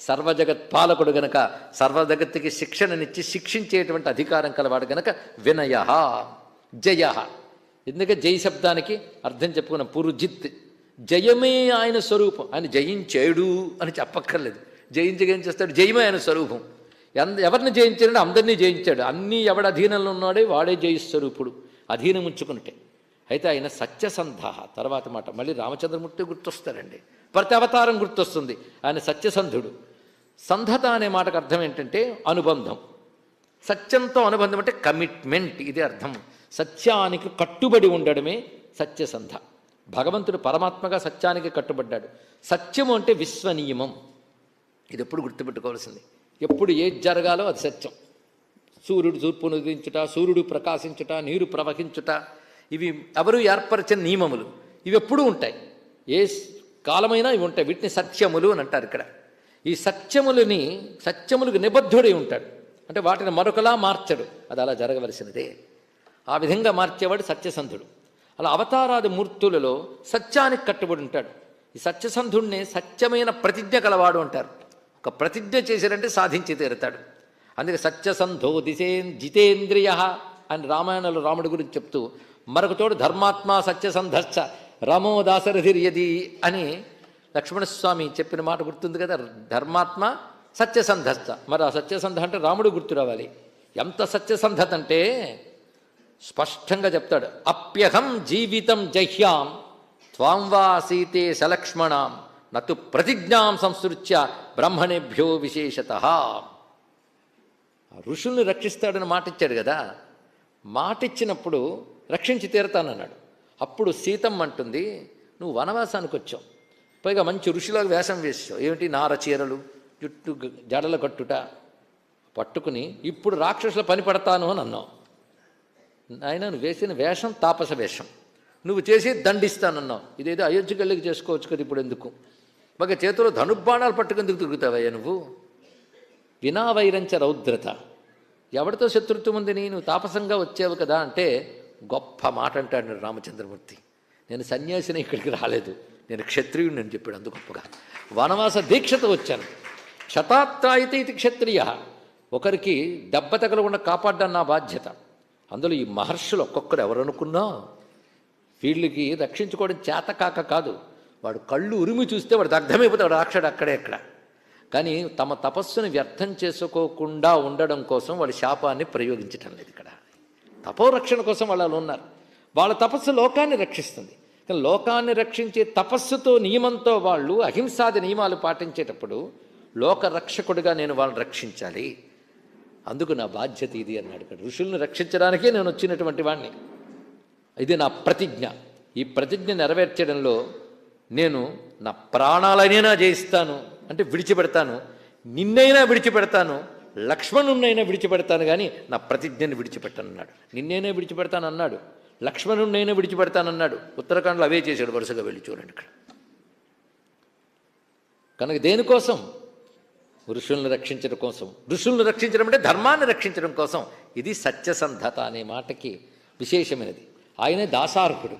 సర్వజగత్ పాలకుడు గనక సర్వజగత్తుకి శిక్షణనిచ్చి శిక్షించేటువంటి అధికారం కలవాడు గనక వినయ జయ. ఎందుకంటే జయ శబ్దానికి అర్థం చెప్పుకున్న? పురుజిత్. జయమే ఆయన స్వరూపం. ఆయన జయించాడు అని చెప్పక్కర్లేదు. జయించగా ఏం చేస్తాడు? జయమే ఆయన స్వరూపం. ఎంద ఎవరిని జయించాడంటే అందరినీ జయించాడు. అన్నీ ఎవడ అధీనంలో ఉన్నాడే వాడే జయస్వరూపుడు. అధీనం ఉంచుకుంటే అయితే ఆయన సత్యసంధ తర్వాత మాట. మళ్ళీ రామచంద్రమూర్తి గుర్తొస్తారండి. ప్రతి అవతారం గుర్తొస్తుంది. ఆయన సత్యసంధుడు. సంధత అనే మాటకు అర్థం ఏంటంటే అనుబంధం. సత్యంతో అనుబంధం అంటే కమిట్మెంట్ ఇది అర్థం. సత్యానికి కట్టుబడి ఉండడమే సత్యసంధ భగవంతుడు పరమాత్మగా సత్యానికి కట్టుబడ్డాడు. సత్యము అంటే విశ్వనియమం. ఇది ఎప్పుడు గుర్తుపెట్టుకోవాల్సింది. ఎప్పుడు ఏది జరగాలో అది సత్యం. సూర్యుడు తూర్పును ఉదయించుట సూర్యుడు ప్రకాశించుట నీరు ప్రవహించుట ఇవి ఎవరు ఏర్పరిచిన నియమములు. ఇవి ఎప్పుడూ ఉంటాయి. ఏ కాలమైనా ఇవి ఉంటాయి. వీటిని సత్యములు అని అంటారు ఇక్కడ. ఈ సత్యములని సత్యములకు నిబద్ధుడై ఉంటాడు. అంటే వాటిని మరొకలా మార్చడు. అది అలా జరగవలసినదే. ఆ విధంగా మార్చేవాడు సత్యసంధుడు. అలా అవతారాది మూర్తులలో సత్యానికి కట్టుబడి ఉంటాడు. ఈ సత్యసంధుడినే సత్యమైన ప్రతిజ్ఞ కలవాడు అంటారు. ఒక ప్రతిజ్ఞ చేశారంటే సాధించి తీరుతాడు. అందుకే సత్యసంధో దిశేన్ జితేంద్రియ అని రామాయణంలో రాముడి గురించి చెప్తూ మరొక తోడు ధర్మాత్మ సత్యసంధశ్చ రామో దాసరథిర్యది అని లక్ష్మణస్వామి చెప్పిన మాట గుర్తుంది కదా? ధర్మాత్మ సత్యసంధశ్చ మరి ఆ సత్యసంధ అంటే రాముడు గుర్తు రావాలి. ఎంత సత్యసంధత అంటే స్పష్టంగా చెప్తాడు. అప్యహం జీవితం జహ్యాం త్వాం వా సీతే సలక్ష్మణాం నతు ప్రతిజ్ఞాం సంసృత్య బ్రహ్మణేభ్యో విశేషత. ఋషుల్ని రక్షిస్తాడని మాట ఇచ్చాడు కదా? మాట ఇచ్చినప్పుడు రక్షించి తీరతానన్నాడు. అప్పుడు సీతమ్మ అంటుంది నువ్వు వనవాసానికి వచ్చావు పైగా మంచి ఋషిలాగా వేషం వేసావు ఏమిటి నార చీరలు? జుట్టు జడలు జడల కట్టుట. పట్టుకుని ఇప్పుడు రాక్షసుల పని పడతాను అని అన్నావు. ఆయన నువ్వు వేసిన వేషం తాపస వేషం. నువ్వు చేసి దండిస్తానన్నావు ఇదేదో అయోధ్యకెళ్ళకి చేసుకోవచ్చు కదా ఇప్పుడు ఎందుకు? ఒక చేతిలో ధనుర్బాణాలు పట్టుకెందుకు తిరుగుతావయ్యా నువ్వు? వినావైరంచ రౌద్రత. ఎవరితో శత్రుత్వం ఉంది నేను తాపసంగా వచ్చావు కదా అంటే గొప్ప మాట అంటాడు రామచంద్రమూర్తి. నేను సన్యాసిని ఇక్కడికి రాలేదు. నేను క్షత్రియుడిని అని చెప్పాడు అందు గొప్పగా. వనవాస దీక్షతో వచ్చాను. క్షతాత్రాయితే ఇది క్షత్రియ. ఒకరికి దెబ్బ తగలకుండా కాపాడ్డాను నా బాధ్యత. అందులో ఈ మహర్షులు ఒక్కొక్కరు ఎవరనుకున్నా వీళ్ళకి రక్షించుకోవడం చేత కాక కాదు. వాడు కళ్ళు ఉరిమి చూస్తే వాడు దగ్ధమైపోతాడు రాక్షడు అక్కడే అక్కడ కానీ తమ తపస్సును వ్యర్థం చేసుకోకుండా ఉండడం కోసం వాడి శాపాన్ని ప్రయోగించటం లేదు ఇక్కడ. తపోరక్షణ కోసం వాళ్ళు ఉన్నారు. వాళ్ళ తపస్సు లోకాన్ని రక్షిస్తుంది. కానీ లోకాన్ని రక్షించే తపస్సుతో నియమంతో వాళ్ళు అహింసాది నియమాలు పాటించేటప్పుడు లోక రక్షకుడిగా నేను వాళ్ళని రక్షించాలి. అందుకు నా బాధ్యత ఇది అన్నాడు ఇక్కడ ఋషుల్ని రక్షించడానికే నేను వచ్చినటువంటి వాడిని ఇది నా ప్రతిజ్ఞ. ఈ ప్రతిజ్ఞ నెరవేర్చడంలో నేను నా ప్రాణాలనైనా జయిస్తాను. అంటే విడిచిపెడతాను. నిన్నైనా విడిచిపెడతాను. లక్ష్మణున్నైనా విడిచిపెడతాను. కానీ నా ప్రతిజ్ఞని విడిచిపెట్టాను అన్నాడు నిన్నైనా విడిచిపెడతాను అన్నాడు లక్ష్మణుడు నేను విడిచిపెడతానన్నాడు. ఉత్తరాఖండ్లో అవే చేశాడు వరుసగా వెళ్ళి చూడండి ఇక్కడ. కనుక దేనికోసం? ఋషుల్ని రక్షించడం కోసం. ఋషుల్ని రక్షించడం అంటే ధర్మాన్ని రక్షించడం కోసం. ఇది సత్యసంధత అనే మాటకి విశేషమైనది. ఆయనే దాసార్హుడు.